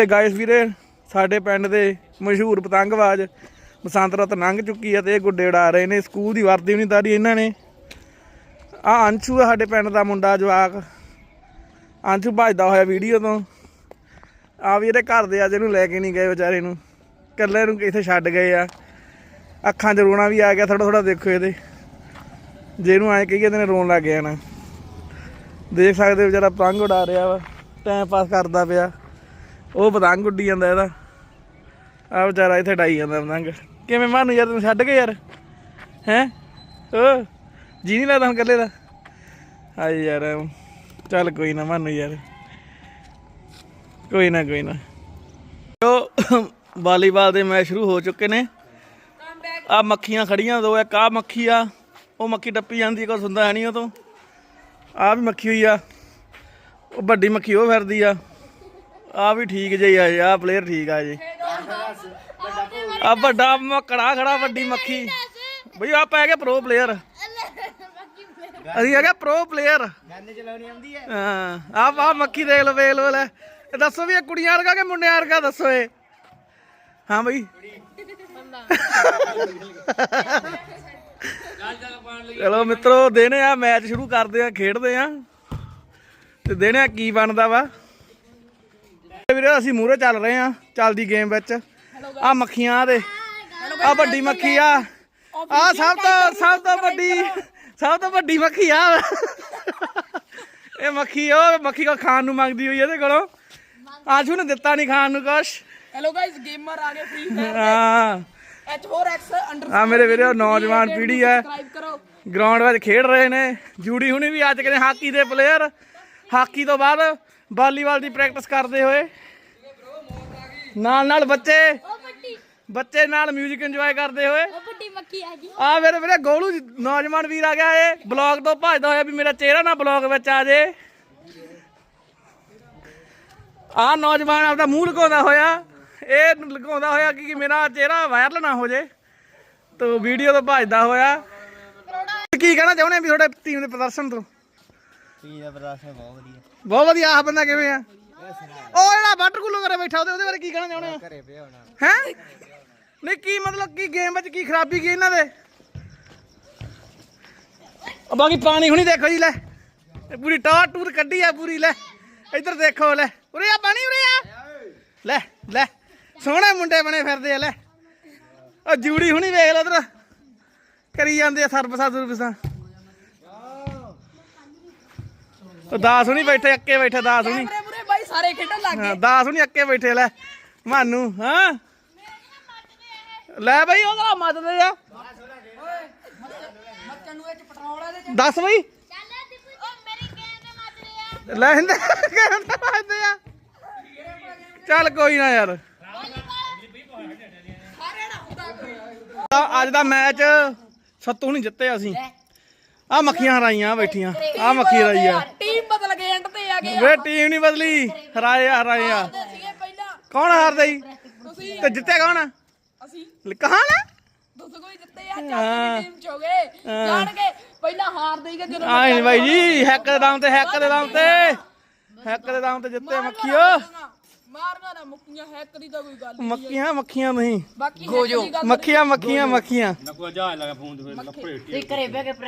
ਤੇ ਗਾਇਸ ਵੀਰੇ, ਸਾਡੇ ਪਿੰਡ ਦੇ ਮਸ਼ਹੂਰ ਪਤੰਗਬਾਜ਼ ਬਸੰਤ ਰਤ ਲੰਘ ਚੁੱਕੀ ਆ ਤੇ ਇਹ ਗੁੱਡੇ ਉਡਾ ਰਹੇ ਨੇ, ਸਕੂਲ ਦੀ ਵਰਦੀ ਵੀ ਨਹੀਂ ਤਾਰੀ ਇਹਨਾਂ ਨੇ। ਆ ਅੰਸ਼ੂ ਆ ਸਾਡੇ ਪਿੰਡ ਦਾ ਮੁੰਡਾ, ਜਵਾਕ। ਅੰਸ਼ੂ ਭੱਜਦਾ ਹੋਇਆ ਵੀਡੀਓ ਤੋਂ। ਆ ਵੀ ਇਹਦੇ ਘਰ ਦੇ ਅੱਜ ਇਹਨੂੰ ਲੈ ਕੇ ਨਹੀਂ ਗਏ ਵਿਚਾਰੇ ਨੂੰ। ਇਕੱਲੇ ਨੂੰ ਇੱਥੇ ਛੱਡ ਗਏ ਆ। ਅੱਖਾਂ 'ਚ ਰੋਣਾ ਵੀ ਆ ਗਿਆ ਥੋੜਾ ਥੋੜਾ ਦੇਖੋ ਇਹਦੇ। ਜੇ ਇਹਨੂੰ ਐਂ ਕਹੀਏ ਤੇ ਰੋਣ ਲੱਗ ਗਿਆ ਨਾ ਦੇਖ ਸਕਦੇ ਵਿਚਾਰਾ ਪਤੰਗ ਉਡਾ ਰਿਹਾ ਵਾ ਟਾਈਮ ਪਾਸ ਕਰਦਾ ਪਿਆ। ਉਹ ਪਤੰਗ ਉੱਡੀ ਜਾਂਦਾ ਇਹਦਾ। ਆ ਵਿਚਾਰਾ ਇੱਥੇ ਡਾਈ ਜਾਂਦਾ ਪਤੰਗ। ਕਿਵੇਂ ਮਾਨੂ ਯਾਰ, ਤੈਨੂੰ ਛੱਡ ਕੇ ਯਾਰ? ਹੈ? ਓ, ਜੀ ਨਹੀਂ ਲੱਗਦਾ ਹੁਣ ਇਕੱਲੇ ਦਾ? ਹਾਏ ਯਾਰ, ਚੱਲ ਕੋਈ ਨਾ ਮਾਨੂੰ ਯਾਰ। ਕੋਈ ਨਾ ਕੋਈ ਨਾ। ਜੋ ਵਾਲੀਬਾਲ ਦੇ ਮੈਚ ਸ਼ੁਰੂ ਹੋ ਚੁੱਕੇ ਨੇ। ਆ ਮੱਖੀਆਂ ਖੜੀਆਂ ਦੋ, ਇੱਕ ਆ ਮੱਖੀ ਆ। ਉਹ ਮੱਖੀ ਟੱਪੀ ਜਾਂਦੀ ਕੋਈ ਸੁਣਦਾ ਹੈ ਨਹੀਂ ਉਹ ਤੋਂ। ਆ ਵੀ ਮੱਖੀ ਹੋਈ ਆ। ਉਹ ਵੱਡੀ ਮੱਖੀ, ਉਹ ਫਿਰਦੀ ਆ। ਆ ਵੀ ਠੀਕ ਜੇ ਆ ਜੀ, ਆ ਪਲੇਅਰ ਠੀਕ ਆ ਜੀ। ਆ ਵੱਡਾ ਮੱਕੜਾ ਖੜਾ, ਵੱਡੀ ਮੱਖੀ। ਬਈ ਆ ਪੈ ਗਏ ਪ੍ਰੋ ਪਲੇਅਰ ਅਸੀਂ ਹੈਗਾ ਪ੍ਰੋ ਪਲੇਅਰ ਗੰਨ ਚਲਾਉਣੀ ਆਉਂਦੀ ਹੈ ਹਾਂ ਆ ਆ ਮੱਖੀ ਦੇਖ ਲਓ ਵੇਖ ਲਓ, ਲੈ। ਦੱਸੋ ਵੀ ਇਹ ਕੁੜੀਆਂ ਵਰਗਾ ਕਿ ਮੁੰਡਿਆਂ ਵਰਗਾ, ਦੱਸੋ ਇਹ। ਹਾਂ ਬਈ। ਚਲੋ ਮਿੱਤਰੋ, ਦੇਨੇ ਆ, ਮੈਚ ਸ਼ੁਰੂ ਕਰਦੇ ਆ, ਖੇਡਦੇ ਆ। ਤੇ ਦੇਨੇ ਆ, ਕੀ ਬਣਦਾ ਵਾ? ਵੀਰੇ ਅਸੀਂ ਮੂਹਰੇ ਚੱਲ ਰਹੇ ਆ ਚੱਲਦੀ ਗੇਮ ਵਿੱਚ। ਆ ਮੱਖੀਆਂ ਦੇ। ਆ ਵੱਡੀ ਮੱਖੀ ਆ। ਆ ਸਭ ਤੋਂ ਸਭ ਤੋਂ ਵੱਡੀ ਸਭ ਤੋਂ ਵੱਡੀ ਮੱਖੀ ਆ। ਇਹ ਮੱਖੀ ਉਹ ਮੱਖੀ ਕੋ ਖਾਣ ਨੂੰ ਮੰਗਦੀ ਹੋਈ ਇਹਦੇ ਕੋਲੋਂ। ਆਜੂ ਨੇ ਦਿੱਤਾ ਨਹੀਂ ਖਾਣ ਨੂੰ ਕੁਛ। ਹੈਲੋ ਗਾਇਸ ਗੇਮਰ ਆ ਗਏ ਫ੍ਰੀ ਫਾਇਰ ਹਾਂ। H4X ਅੰਡਰ ਆ ਮੇਰੇ ਵੀਰੇ ਉਹ ਨੌਜਵਾਨ ਪੀੜ੍ਹੀ ਹੈ ਸਬਸਕ੍ਰਾਈਬ ਕਰੋ। ਗਰਾਊਂਡ ਵਿੱਚ ਖੇਡ ਰਹੇ ਨੇ। ਜੂੜੀ ਹੁਣੀ ਵੀ ਅੱਜ ਕਰੇ ਹਾਕੀ ਦੇ ਪਲੇਅਰ ਹਾਕੀ ਤੋਂ ਬਾਅਦ ਵਾਲੀਬਾਲ ਦੀ ਪ੍ਰੈਕਟਿਸ ਕਰਦੇ ਹੋਏ ਨਾਲ ਨਾਲ ਬੱਚੇ ਬੱਚੇ ਨਾਲ 뮤직 ਇੰਜੋਏ ਕਰਦੇ ਹੋਏ। ਵੱਡੀ ਮੱਖੀ ਆ ਗਈ। ਆ ਮੇਰੇ ਵੀਰੇ ਗੋਲੂ ਜੀ, ਨੌਜਵਾਨ ਵੀਰ ਆ ਗਿਆ ਏ ਬਲੌਗ ਤੋਂ ਭੱਜਦਾ ਹੋਇਆ ਵੀ ਮੇਰਾ ਚਿਹਰਾ ਨਾ ਬਲੌਗ ਵਿੱਚ ਆ ਜੇ। ਆ ਨੌਜਵਾਨ ਆਪਦਾ ਮੂੰਹ ਲਗਾਉਂਦਾ ਹੋਇਆ। ਇਹ ਲਗਾਉਂਦਾ ਹੋਇਆ ਕਿ ਕਿ ਮੇਰਾ ਚਿਹਰਾ ਵਾਇਰਲ ਨਾ ਹੋ ਜੇ। ਤੋ ਵੀਡੀਓ ਤੋਂ ਭੱਜਦਾ ਹੋਇਆ। ਕੀ ਕਹਿਣਾ ਚਾਹੁੰਦੇ ਆ ਵੀ ਤੁਹਾਡੇ ਟੀਮ ਦੇ ਪ੍ਰਦਰਸ਼ਨ ਤੋਂ? ਪੀ ਦਾ ਪ੍ਰਦਰਸ਼ਨ ਬਹੁਤ ਵਧੀਆ। ਬਹੁਤ ਵਧੀਆ ਆਹ ਬੰਦਾ ਕਿਵੇਂ ਆ? ਉਹ ਜਿਹੜਾ ਵਾਟਰ ਕੂਲਰ ਕਰੇ ਬੈਠਾ ਉਹਦੇ ਉਹਦੇ ਬਾਰੇ ਕੀ ਕਹਿਣਾ ਚਾਹੁੰਦੇ ਆ ਘਰੇ ਪਿਆ ਹੋਣਾ। ਹੈ? ਨਹੀਂ ਕੀ ਮਤਲਬ ਕੀ ਗੇਮ ਵਿੱਚ ਕੀ ਖਰਾਬੀ ਕੀ ਇਹਨਾਂ ਦੇ? ਉਹ ਬਾਕੀ ਪਾਣੀ ਹੁਣੀ ਦੇਖੋ ਜੀ ਲੈ। ਇਹ ਪੂਰੀ ਟਾਰ ਟੂਰ ਕੱਢੀ ਆ ਪੂਰੀ ਲੈ। ਇੱਧਰ ਦੇਖੋ ਲੈ। ਉਰੇ ਆ ਪਾਣੀ ਉਰੇ ਆ। ਲੈ ਲੈ। ਸੋਹਣੇ ਮੁੰਡੇ ਬਣੇ ਫਿਰਦੇ ਆ ਲੈ। ਉਹ ਜੂੜੀ ਹੁਣੀ ਵੇਖ ਲੈ ਉਧਰ ਕਰੀ ਜਾਂਦੇ ਆ ਸਰਬਸਾ ਸੁਰਬਸਾ ਉਹ ਦਾਸ ਹੁਣੀ ਬੈਠੇ ਅੱਕੇ ਬੈਠੇ ਦਾਸ ਹੁਣੀ। ਕੈਮਰੇ ਮੁਰੇ ਬਾਈ ਸਾਰੇ ਖੇਡਣ ਲੱਗ ਗਏ। ਹਾਂ ਦਾਸ ਹੁਣੀ ਅੱਕੇ ਬੈਠੇ ਲੈ ਮਾਨੂ ਹਾਂ। ਲੈ ਬਈ ਉਹਦਾ ਮਦਦ ਆ ਬੱਚਨ ਨੂੰ ਇਹ ਚ ਪੈਟਰੋਲ ਆ। ਦੇ ਦੱਸ ਬਈ। ਲੈ ਹਿੰਦੇ ਕਹਿੰਦਾ ਆ। ਚੱਲ ਕੋਈ ਨਾ ਯਾਰ। ਅੱਜ ਦਾ ਮੈਚ ਸੱਤੂ ਨਹੀਂ ਜਿੱਤੇ ਅਸੀਂ। ਆ ਮੱਖੀਆਂ ਹਰਾਈਆਂ ਬੈਠੀਆਂ ਆ ਮੱਖੀ ਹਰਾਈ ਆ। ਗਏ ਵੇ ਟੀਮ ਨਹੀਂ ਬਦਲੀ। ਹਰਾਏ ਆ ਹਰਾਏ ਆ। ਕੌਣ ਹਾਰਦਾ ਜੀ? ਤੁਸੀਂ। ਤੇ ਜਿੱਤੇ ਕੌਣ ਆ? ਅਸੀਂ। ਕਹਾਂ ਨਾ? ਤੁਸੀਂ ਕੋਈ ਜਿੱਤੇ ਆ ਚਾਚੀ ਦੀ ਟੀਮ ਚ ਹੋ ਗਏ। ਜਾਣ ਕੇ ਪਹਿਲਾਂ ਹਾਰ ਦੇਈਗੇ ਜਦੋਂ ਆਏ ਬਾਈ ਜੀ ਹੈਕ ਦੇ ਦਮ ਤੇ ਹੈਕ ਦੇ ਦਮ ਤੇ। ਹੈਕ ਦੇ ਦਮ ਤੇ ਜਿੱਤੇ ਮੱਖੀਓ। ਮਾਰਗਾ ਨਾ ਮੁੱਕੀਆਂ ਹੈਕ ਦੀ ਤਾਂ ਕੋਈ ਗੱਲ ਨਹੀਂ ਮੱਖੀਆਂ ਮੱਖੀਆਂ ਨਹੀਂ ਬਾਕੀ ਮੱਖੀਆਂ ਮੱਖੀਆਂ ਮੱਖੀਆਂ। ਨਾ ਕੋਈ ਜਾ ਲਗਾ ਫੋਨ ਤੇ ਫਿਰ ਲੱਪੜੇ ਘਰੇ ਬਹਿ ਕੇ